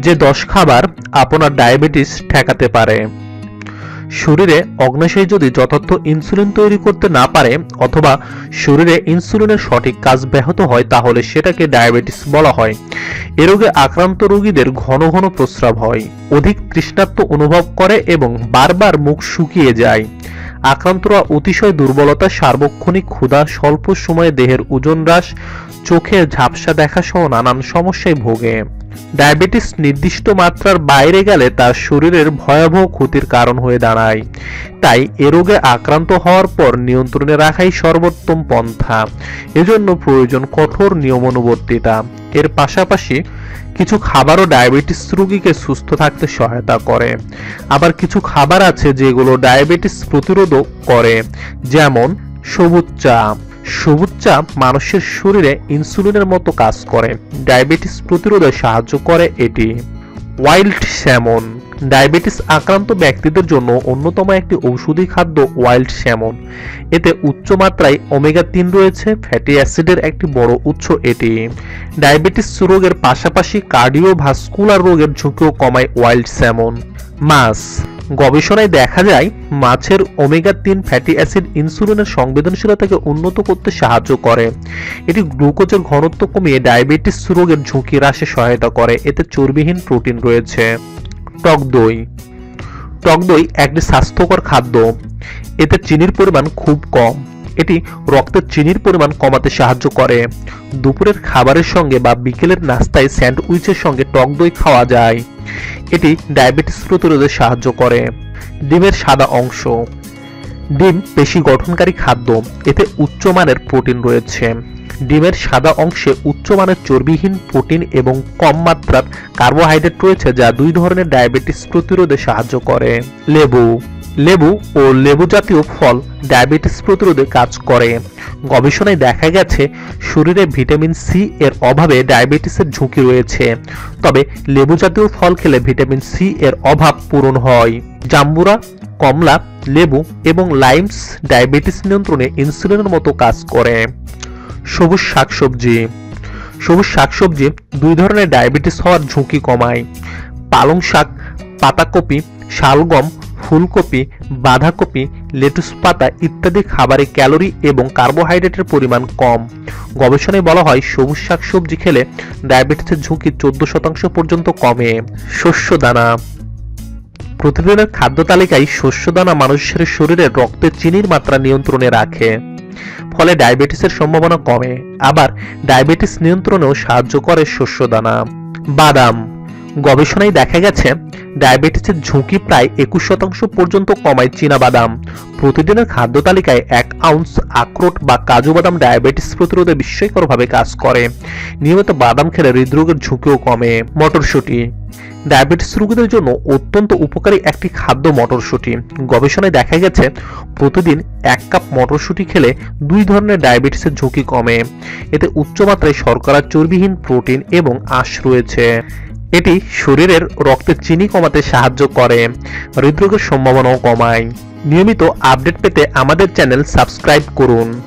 যে দশ খাবার আপনার ডায়াবেটিস ঠেকাতে পারে। শরীরে অগ্নাশয় যদি যথার্থ ইনসুলিন তৈরি করতে না পারে অথবা শরীরে ইনসুলিনের সঠিক কাজ ব্যাহত হয়, তাহলে সেটাকে ডায়াবেটিস বলা হয়। এ রোগে আক্রান্ত রোগীদের ঘন ঘন প্রস্রাব হয়, অধিক তৃষ্ণাত্ম অনুভব করে এবং বারবার মুখ শুকিয়ে যায়। আক্রান্তরা অতিশয় দুর্বলতা, সার্বক্ষণিক ক্ষুধা, স্বল্প সময়ে দেহের ওজন হ্রাস, চোখের ঝাপসা দেখাসহ নানান সমস্যায় ভোগে। ডায়াবেটিস নির্দিষ্ট মাত্রার বাইরে গেলে তার শরীরের ভয়াবহ ক্ষতির কারণ হয়ে দাঁড়ায়। তাই এ রোগে আক্রান্ত হওয়ার পর নিয়ন্ত্রণে রাখাই সর্বোত্তম পন্থা। এজন্য প্রয়োজন কঠোর নিয়মানুবর্তিতা। এর পাশাপাশি কিছু খাবারও ডায়াবেটিস রোগীকে সুস্থ থাকতে সহায়তা করে। আবার কিছু খাবার আছে যেগুলো ডায়াবেটিস প্রতিরোধও করে, যেমন সবুজ চা। সবুজ চা মানুষের শরীরে ইনসুলিনের মতো কাজ করে। ডায়াবেটিস প্রতিরোধে সাহায্য করে এটি। Wild salmon. ডায়াবেটিস আক্রান্ত ব্যক্তিদের জন্য অন্যতম একটি ঔষধি খাদ্য ওয়াইল্ড স্যামন। এতে উচ্চ মাত্রায় ওমেগা তিন রয়েছে, ফ্যাটি অ্যাসিডের একটি বড় উৎস এটি। ডায়াবেটিস রোগের পাশাপাশি কার্ডিওভাস্কুলার রোগের ঝুঁকিও কমায় ওয়াইল্ড স্যামন। মাছ গবেষণায় দেখা যায়, মাছের ওমেগা তিন ফ্যাটি অ্যাসিড ইনসুলিনের সংবেদনশীলতাকে উন্নত করতে সাহায্য করে। এটি গ্লুকোজের ঘনত্ব কমিয়ে ডায়াবেটিস রোগের ঝুঁকি হ্রাসে সহায়তা করে। এতে চর্বিহীন প্রোটিন রয়েছে। টক দই। টক দই একটি স্বাস্থ্যকর খাদ্য। এতে চিনির পরিমাণ খুব কম। এটি রক্তের চিনির পরিমাণ কমাতে সাহায্য করে। দুপুরের খাবারের সঙ্গে বা বিকেলের নাস্তায় স্যান্ডউইচের সঙ্গে টক দই খাওয়া যায়। এটি ডায়াবেটিস প্রতিরোধে সাহায্য করে। ডিমের সাদা অংশ। ডিম পেশি গঠনকারী খাদ্য, এতে উচ্চমানের প্রোটিন রয়েছে। ডিমের সাদা অংশে উচ্চমানের চর্বিহীন প্রোটিন এবং কম মাত্রার কার্বোহাইড্রেট রয়েছে, যা দুই ধরনের ডায়াবেটিস প্রতিরোধে সাহায্য করে। লেবু। লেবু ও লেবু জাতীয় ফল ডায়াবেটিস প্রতিরোধে কাজ করে। গবেষণায় দেখা গেছে, শরীরে ভিটামিন সি এর অভাবে ডায়াবেটিসের ঝুঁকি রয়েছে। তবে লেবু জাতীয় ফল খেলে ভিটামিন সি এর অভাব পূরণ হয়। জাম্বুরা, কমলা, লেবু এবং লাইমস ডায়াবেটিস নিয়ন্ত্রণে ইনসুলিনের মতো কাজ করে। সবুজ শাকসবজি। সবুজ শাকসবজি দুই ধরনের ডায়াবেটিস হওয়ার ঝুঁকি কমায়। পালং শাক, পাতাকপি, শালগম ফুলকপি, বাঁধাকপি, লেটুস পাতা ইত্যাদি খাবারে ক্যালোরি এবং কার্বোহাইড্রেটের পরিমাণ কম। গবেষণায় বলা হয়, সবুজ শাকসবজি খেলে ডায়াবেটিসের ঝুঁকি চোদ্দ শতাংশ পর্যন্ত কমে। শস্য দানা প্রতিদিনের খাদ্য তালিকায় শস্য দানা মানুষের শরীরে রক্তের চিনির মাত্রা নিয়ন্ত্রণে রাখে, ফলে ডায়াবেটিসের সম্ভাবনা কমে। আবার, ডায়াবেটিস নিয়ন্ত্রণেও সাহায্য করে শস্য দানা বাদাম। গবেষণায় দেখা গেছে, ডায়াবেটিসের ঝুঁকি প্রায় একুশ শতাংশ পর্যন্ত কমায় বাদাম প্রতিদিনের খাদ্য তালিকায় এক আউন্স আখরোট বা কাজু বাদাম ডায়াবেটিস প্রতিরোধে বিস্ময়করভাবে কাজ করে। নিয়মিত বাদাম খেলে হৃদরোগের ঝুঁকিও কমে। মটরশুঁটি। ডায়াবেটিস রোগীদের জন্য অত্যন্ত উপকারী একটি খাদ্য মটরশুঁটি। গবেষণায় দেখা গেছে, প্রতিদিন এক কাপ মটরশুঁটি খেলে দুই ধরনের ডায়াবেটিসের ঝুঁকি কমে। এতে উচ্চমাত্রায় শর্করা, চর্বিহীন প্রোটিন এবং আঁশ রয়েছে। এটি শরীরের রক্তের চিনি কমাতে সাহায্য করে, হৃদরোগের সম্ভাবনাও কমায়। নিয়মিত আপডেট পেতে আমাদের চ্যানেল সাবস্ক্রাইব করুন।